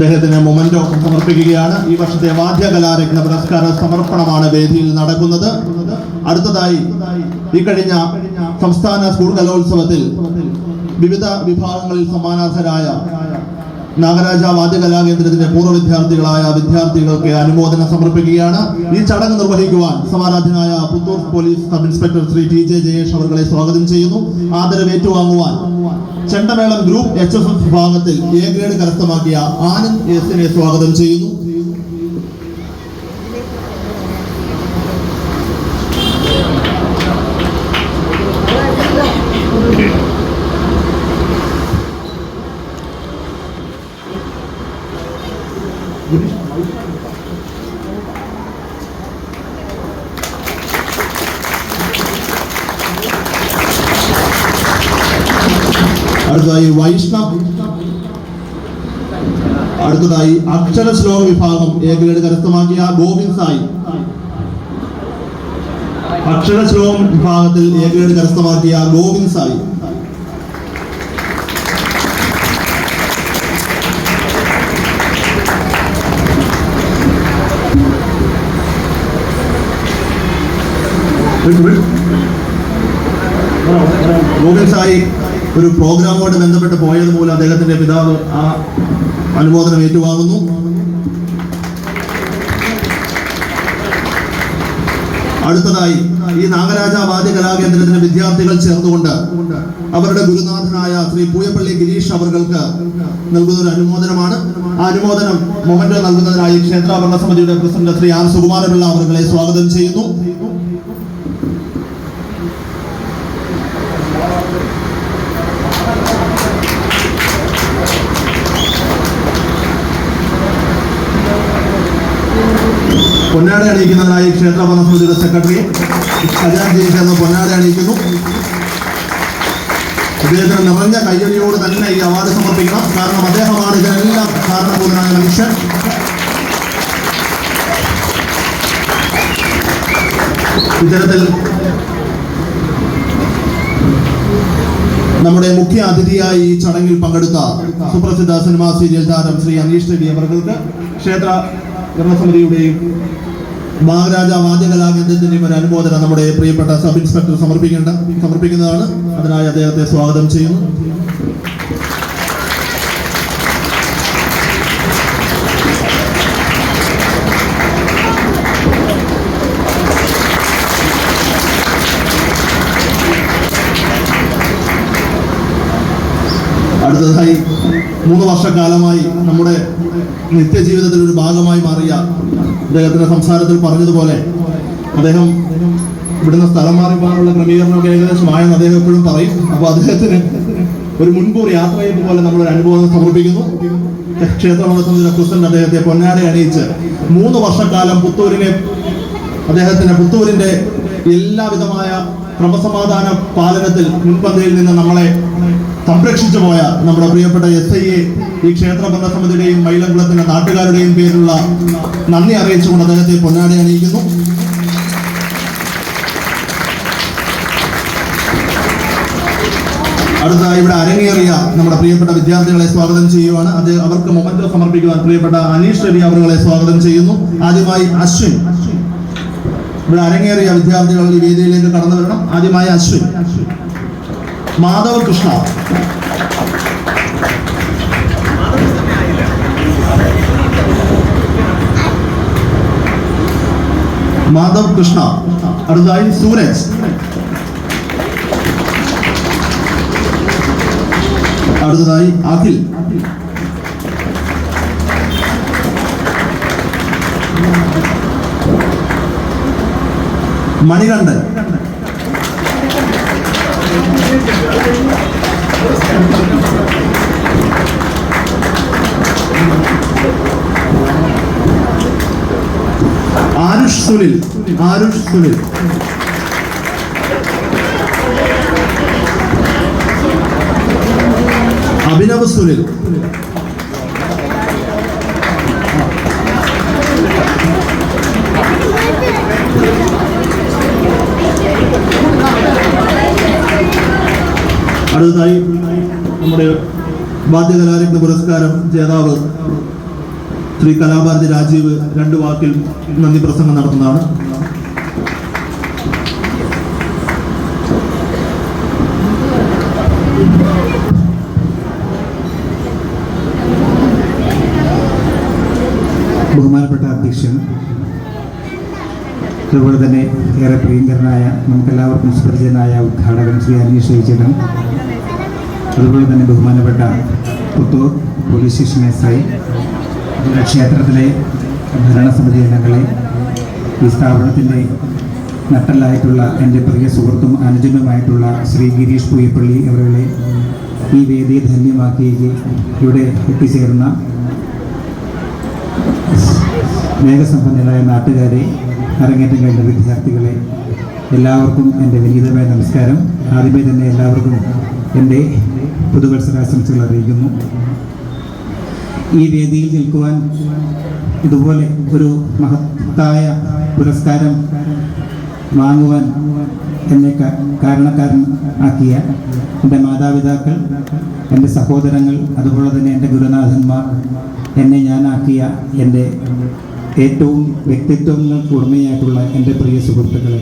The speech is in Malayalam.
അദ്ദേഹത്തിന് മൊമെന്റോ സമർപ്പിക്കുകയാണ്. ഈ വർഷത്തെ വാദ്യകലാരത്ന പുരസ്കാര സമർപ്പണമാണ് വേദിയിൽ നടക്കുന്നത്. അടുത്തതായി ഈ കഴിഞ്ഞ സംസ്ഥാന സ്കൂൾ കലോത്സവത്തിൽ വിവിധ വിഭാഗങ്ങളിൽ സമ്മാനാർഹരായ നാഗരാജ വാദ്യകലാകേന്ദ്രത്തിന്റെ പൂർവ വിദ്യാർത്ഥികളായ വിദ്യാർത്ഥികൾക്ക് അനുമോദനം സമർപ്പിക്കുകയാണ്. ഈ ചടങ്ങ് നിർവഹിക്കുവാൻ സമാരാധനായ Puthur police sub inspector Shri T J Jayesh അവരുടെ സ്വാഗതം ചെയ്യുന്നു. ആദരവ് ഏറ്റുവാങ്ങുവാൻ ചെണ്ടമേളം ഗ്രൂപ്പ് എച്ച് എഫ് എഫ് വിഭാഗത്തിൽ എ ഗ്രേഡ് കരസ്ഥമാക്കിയ ആനന്ദ് എസിനെ സ്വാഗതം ചെയ്യുന്നു. അടുത്തതായി വൈഷ്ണവ്. അടുത്തതായി അക്ഷര ശ്ലോക വിഭാഗം എ ഗ്രേഡ് കരസ്ഥമാക്കിയ ഗോവിന്ദ് സായി. അക്ഷര ശ്ലോകം വിഭാഗത്തിൽ എ ഗ്രേഡ് കരസ്ഥമാക്കിയ ഗോവിന്ദ് സായി. ഗോവിന്ദ് സായി ഒരു പ്രോഗ്രാമുമായിട്ട് ബന്ധപ്പെട്ട് പോയത് മൂലം അദ്ദേഹത്തിന്റെ പിതാവ് ആ അനുമോദനം ഏറ്റുവാങ്ങുന്നു. അടുത്തതായി ഈ നാഗരാജ വാദ്യ കലാകേന്ദ്രത്തിന്റെ വിദ്യാർത്ഥികൾ ചേർന്നുകൊണ്ട് അവരുടെ ഗുരുനാഥനായ ശ്രീ പൂയപ്പള്ളി ഗിരീഷ് അവർക്ക് നൽകുന്ന ഒരു അനുമോദനമാണ്. ആ അനുമോദനം മൊഹൻഡോ നൽകുന്നതിനായി ക്ഷേത്രാഭരണ സമിതിയുടെ പ്രസിഡന്റ് ശ്രീ ആർ സുകുമാരപിള്ള അവരെ സ്വാഗതം ചെയ്യുന്നു. പൊന്നാട അണിയിക്കുന്നതിനായി ക്ഷേത്ര ഭരണസമിതിയുടെ സെക്രട്ടറി ഖജാൻജി ചേർന്ന് പൊന്നാട അണിയിക്കുന്നു. അദ്ദേഹത്തിന് നിറഞ്ഞ കയ്യടിയോട് തന്നെ ഈ അവാർഡ് സമർപ്പിക്കണം. കാരണം അദ്ദേഹമാണ് ഇതിനെല്ലാം കാരണഭൂതനായ മനുഷ്യൻ. ഇത്തരത്തിൽ നമ്മുടെ മുഖ്യ അതിഥിയായി ഈ ചടങ്ങിൽ പങ്കെടുത്ത സുപ്രസിദ്ധ സിനിമാ സീരിയൽ താരം ശ്രീ അനീഷ് രവി അവർക്ക് ക്ഷേത്ര ഭരണസമിതിയുടെയും മഹാരാജ വാദ്യകലാകേന്ദ്രത്തിന്റെയും ഒരു അനുമോദനം നമ്മുടെ പ്രിയപ്പെട്ട സബ് ഇൻസ്പെക്ടർ സമർപ്പിക്കേണ്ട സമർപ്പിക്കുന്നതാണ്. അതിനായി അദ്ദേഹത്തെ സ്വാഗതം ചെയ്യുന്നു. മൂന്ന് വർഷക്കാലമായി നമ്മുടെ നിത്യജീവിതത്തിൽ ഒരു ഭാഗമായി മാറിയ അദ്ദേഹത്തിന്റെ സംസാരത്തിൽ പറഞ്ഞതുപോലെ അദ്ദേഹം ഇവിടുന്ന് സ്ഥലം മാറി പോകാനുള്ള ക്രമീകരണമൊക്കെ ഏകദേശമായെന്ന് അദ്ദേഹം എപ്പോഴും പറയും. അപ്പോൾ അദ്ദേഹത്തിന് ഒരു മുൻകൂർ യാത്രയെ പോലെ നമ്മൾ ഒരു അനുഭവം സമർപ്പിക്കുന്നു. ക്ഷേത്ര പ്രസിഡന്റ് അദ്ദേഹത്തെ പൊന്നാടെ അണിയിച്ച് മൂന്ന് വർഷക്കാലം പുത്തൂരിനെ അദ്ദേഹത്തിന്റെ പുത്തൂരിന്റെ എല്ലാവിധമായ ക്രമസമാധാന പാലനത്തിൽ മുൻപന്തിയിൽ നിന്ന് നമ്മളെ സംരക്ഷിച്ചു പോയ നമ്മുടെ പ്രിയപ്പെട്ട എസ് ഐ എ ഈ ക്ഷേത്ര ഭരണസമിതിയുടെയും മൈലംകുളത്തിന്റെ നാട്ടുകാരുടെയും പേരിലുള്ള നന്ദി അറിയിച്ചുകൊണ്ട് അദ്ദേഹത്തെ പൊന്നാടി അണിയിക്കുന്നു. അടുത്തതായി ഇവിടെ അരങ്ങേറിയ നമ്മുടെ പ്രിയപ്പെട്ട വിദ്യാർത്ഥികളെ സ്വാഗതം ചെയ്യുവാണ്. അത് അവർക്ക് മൊമെന്റോ സമർപ്പിക്കുവാൻ പ്രിയപ്പെട്ട അനീഷ് രവി അവരുകളെ സ്വാഗതം ചെയ്യുന്നു. ആദ്യമായി അശ്വിൻ. ഇവിടെ അരങ്ങേറിയ വിദ്യാർത്ഥികൾ ഈ വേദിയിലേക്ക് കടന്നു വരണം. ആദ്യമായി അശ്വിൻ. മാധവ് കൃഷ്ണ. മാധവ് കൃഷ്ണ. അടുത്തതായി സൂരജ്. അടുത്തതായി Akhil. Manikandan. Arif Sunil. Arif Sunil. Abinava Sunil. അടുത്തതായി നമ്മുടെ വാദ്യകലാരത്ന പുരസ്കാരം ജേതാവ് ശ്രീ കലാഭാരതി രാജീവ് രണ്ട് വാക്കിൽ നന്ദി പ്രസംഗം നടത്തുന്നതാണ്. ബഹുമാനപ്പെട്ട അധ്യക്ഷൻ അതുപോലെ തന്നെ ഏറെ പ്രിയങ്കരനായ നമുക്കെല്ലാവർക്കും സുപരിചിതനായ ഉദ്ഘാടകൻ ശ്രീ അനീഷ് രവിചേട്ടൻ അതുപോലെ തന്നെ ബഹുമാനപ്പെട്ട Puthur police station S I ക്ഷേത്രത്തിലെ ഭരണസമിതി അംഗങ്ങളെ ഈ സ്ഥാപനത്തിന്റെ നട്ടലായിട്ടുള്ള എന്റെ പ്രിയ സുഹൃത്തും അനുജനുമായിട്ടുള്ള ശ്രീ ഗിരീഷ് പൂയപ്പള്ളി അവരുടെ ഈ വേദിയെ ധന്യമാക്കി ഇവിടെ എത്തിച്ചേർന്ന മേഘസമ്പന്നരായ നാട്ടുകാരെ അരങ്ങേറ്റം കഴിഞ്ഞ വിദ്യാർത്ഥികളെ എല്ലാവർക്കും എന്റെ വിനീതമായ നമസ്കാരം. ആദ്യമേ തന്നെ എല്ലാവർക്കും എന്റെ പുതുവത്സരാശംസകൾ അറിയിക്കുന്നു. ഈ വേദിയിൽ നിൽക്കുവാൻ ഇതുപോലെ ഒരു മഹത്തായ പുരസ്കാരം വാങ്ങുവാൻ എന്നെ കാരണക്കാരൻ ആക്കിയ എന്റെ മാതാപിതാക്കൾ എന്റെ സഹോദരങ്ങൾ അതുപോലെ തന്നെ എന്റെ ഗുരുനാഥന്മാർ എന്നെ ഞാനാക്കിയ എന്റെ ഏറ്റവും വ്യക്തിത്വങ്ങൾക്ക് ഉടമയായിട്ടുള്ള എന്റെ പ്രിയ സുഹൃത്തുക്കളെ